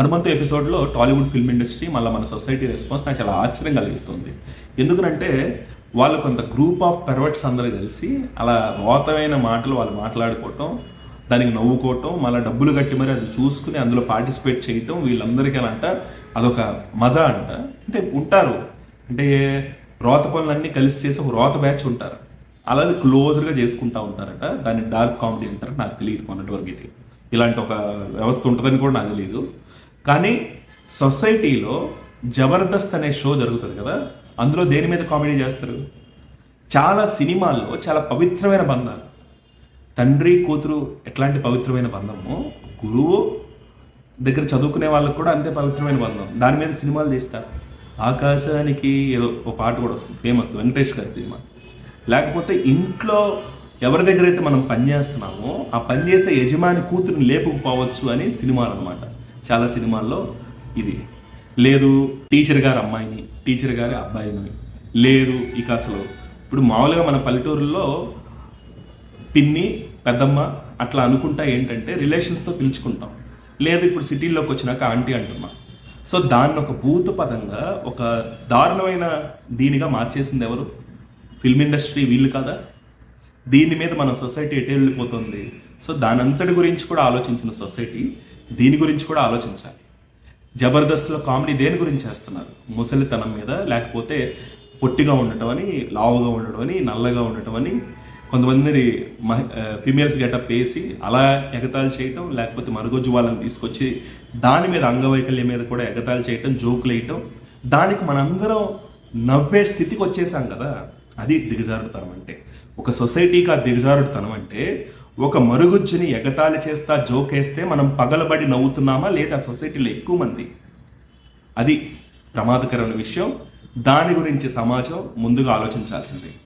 హనుమంతు ఎపిసోడ్లో Tollywood film industry మళ్ళీ మన సొసైటీ రెస్పాన్స్ నాకు చాలా ఆశ్చర్యం కలిగిస్తుంది. ఎందుకంటే వాళ్ళు కొంత గ్రూప్ ఆఫ్ పెర్వర్ట్స్ అందరూ కలిసి అలా రోతమైన మాటలు వాళ్ళు మాట్లాడుకోవటం దానికి నవ్వుకోవటం మళ్ళీ డబ్బులు కట్టి మరి అది చూసుకుని అందులో పార్టిసిపేట్ చేయటం వీళ్ళందరికీ ఎలా అంట అదొక మజా అంట. అంటే ఉంటారు. అంటే రోత పనులన్నీ కలిసి చేసి ఒక రోత బ్యాచ్ ఉంటారు. అలాగే క్లోజ్గా చేసుకుంటా ఉంటారట. దాన్ని డార్క్ కామెడీ అంటారు నాకు తెలియదు మొన్నటి వరకు ఇది ఇలాంటి ఒక వ్యవస్థ ఉంటుందని కూడా నాకు తెలియదు. కానీ సొసైటీలో జబర్దస్త్ అనే షో జరుగుతుంది కదా అందులో దేని మీద కామెడీ చేస్తారు? చాలా సినిమాల్లో చాలా పవిత్రమైన బంధాలు. తండ్రి కూతురు ఎట్లాంటి పవిత్రమైన బంధము గురువు దగ్గర చదువుకునే వాళ్ళకు కూడా అంతే పవిత్రమైన బంధం. దాని మీద సినిమాలు తీస్తారు. ఆకాశానికి ఏదో ఒక పాట కూడా వస్తుంది ఫేమస్ వెంకటేష్ గారి సినిమా. లేకపోతే ఇంట్లో ఎవరి దగ్గర అయితే మనం పని చేస్తున్నామో ఆ పని చేసే యజమాని కూతురుని లేపుకుపోవచ్చు అని సినిమాలు అనమాట చాలా సినిమాల్లో ఇది. లేదు టీచర్ గారి అమ్మాయిని టీచర్ గారి అబ్బాయిని. లేదు ఇక అసలు. ఇప్పుడు మామూలుగా మన పల్లెటూరులో పిన్ని పెద్దమ్మ అట్లా అనుకుంటా ఏంటంటే రిలేషన్స్తో పిలుచుకుంటాం. లేదు ఇప్పుడు సిటీలోకి వచ్చినాక ఆంటీ అంటున్నాం. సో దాన్ని ఒక భూత పదంగా ఒక దారుణమైన దీనిగా మార్చేసింది ఎవరు? ఫిల్మ్ ఇండస్ట్రీ వీళ్ళు కదా? దీని మీద మన సొసైటీ ఎటు వెళ్ళిపోతుంది? సో దానంతటి గురించి కూడా ఆలోచించిన సొసైటీ దీని గురించి కూడా ఆలోచించాలి. జబర్దస్త్లో కామెడీ దేని గురించి చేస్తున్నారు? ముసలితనం మీద లేకపోతే పొట్టిగా ఉండటం అని లావుగా ఉండటం అని నల్లగా ఉండటం అని కొంతమంది ఫీమేల్స్ గెటప్ వేసి అలా ఎగతాళి చేయటం లేకపోతే మరుగుజ్జు వాళ్ళని తీసుకొచ్చి దాని మీద అంగవైకల్యం మీద కూడా ఎగతాళి చేయటం జోకులు వేయటం దానికి మనందరం నవ్వే స్థితికి వచ్చేసాం కదా. అది దిగజారుడుతనం అంటే. ఒక సొసైటీకి ఆ దిగజారుడుతనం అంటే ఒక మరుగుజ్జుని ఎగతాళి చేస్తా జోకేస్తే మనం పగలబడి నవ్వుతున్నామా లేదా సొసైటీలో ఎక్కువ మంది? అది ప్రమాదకరమైన విషయం. దాని గురించి సమాజం ముందుగా ఆలోచించాల్సిందే.